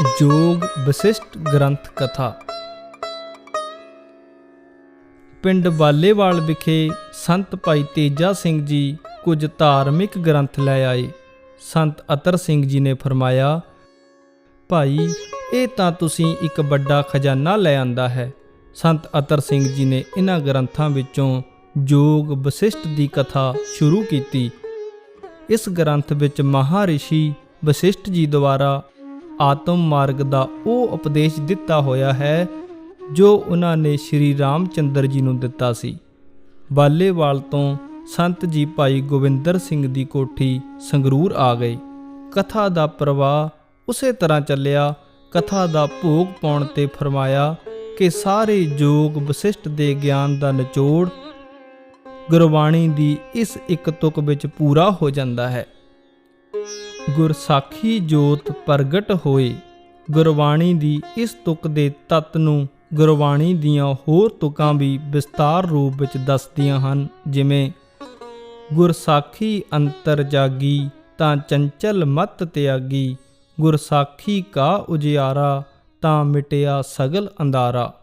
ਜੋਗ ਵਿਸ਼ਿਸ਼ਟ ਗ੍ਰੰਥ ਕਥਾ। ਪਿੰਡ ਬਾਲੇਵਾਲ ਵਿਖੇ ਸੰਤ ਭਾਈ ਤੇਜਾ ਸਿੰਘ ਜੀ ਕੁਝ ਧਾਰਮਿਕ ਗ੍ਰੰਥ ਲੈ ਆਏ। ਸੰਤ ਅਤਰ ਸਿੰਘ ਜੀ ਨੇ ਫਰਮਾਇਆ, ਭਾਈ, ਇਹ ਤਾਂ ਤੁਸੀਂ ਇੱਕ ਵੱਡਾ ਖਜ਼ਾਨਾ ਲੈ ਆਂਦਾ ਹੈ। ਸੰਤ ਅਤਰ ਸਿੰਘ ਜੀ ਨੇ ਇਹਨਾਂ ਗ੍ਰੰਥਾਂ ਵਿੱਚੋਂ ਜੋਗ ਵਸਿਸ਼ਟ ਦੀ ਕਥਾ ਸ਼ੁਰੂ ਕੀਤੀ। ਇਸ ਗ੍ਰੰਥ ਵਿੱਚ ਮਹਾਰਿਸ਼ੀ ਵਸਿਸ਼ਟ ਜੀ ਦੁਆਰਾ ਆਤਮ ਮਾਰਗ ਦਾ ਉਹ ਉਪਦੇਸ਼ ਦਿੱਤਾ ਹੋਇਆ ਹੈ, ਜੋ ਉਹਨਾਂ ਨੇ ਸ਼੍ਰੀ ਰਾਮਚੰਦਰ ਜੀ ਨੂੰ ਦਿੱਤਾ ਸੀ। ਬਾਲੇਵਾਲ ਤੋਂ ਸੰਤ ਜੀ ਭਾਈ ਗੋਬਿੰਦਰ ਸਿੰਘ ਦੀ ਕੋਠੀ ਸੰਗਰੂਰ ਆ ਗਏ। ਕਥਾ ਦਾ ਪ੍ਰਵਾਹ ਉਸੇ ਤਰ੍ਹਾਂ ਚੱਲਿਆ। ਕਥਾ ਦਾ ਭੋਗ ਪਾਉਣ ਤੇ ਫਰਮਾਇਆ ਕਿ ਸਾਰੇ ਯੋਗ ਵਸਿਸ਼ਟ ਦੇ ਗਿਆਨ ਦਾ ਨਿਚੋੜ ਗੁਰਬਾਣੀ ਦੀ ਇਸ ਇੱਕ ਤੁਕ ਵਿੱਚ ਪੂਰਾ ਹੋ ਜਾਂਦਾ ਹੈ। ਗੁਰਸਾਖੀ ਜੋਤ ਪ੍ਰਗਟ ਹੋਏ। ਗੁਰਬਾਣੀ ਦੀ ਇਸ ਤੁਕ ਦੇ ਤਤ ਨੂੰ ਗੁਰਬਾਣੀ ਦੀਆਂ ਹੋਰ ਤੁਕਾਂ ਵੀ ਵਿਸਤਾਰ ਰੂਪ ਵਿੱਚ ਦੱਸਦੀਆਂ ਹਨ, ਜਿਵੇਂ, ਗੁਰਸਾਖੀ ਅੰਤਰ ਜਾਗੀ ਤਾਂ ਚੰਚਲ ਮਤ ਤਿਆਗੀ, ਗੁਰਸਾਖੀ ਕਾ ਉਜਿਆਰਾ ਤਾਂ ਮਿਟਿਆ ਸਗਲ ਅੰਧਾਰਾ।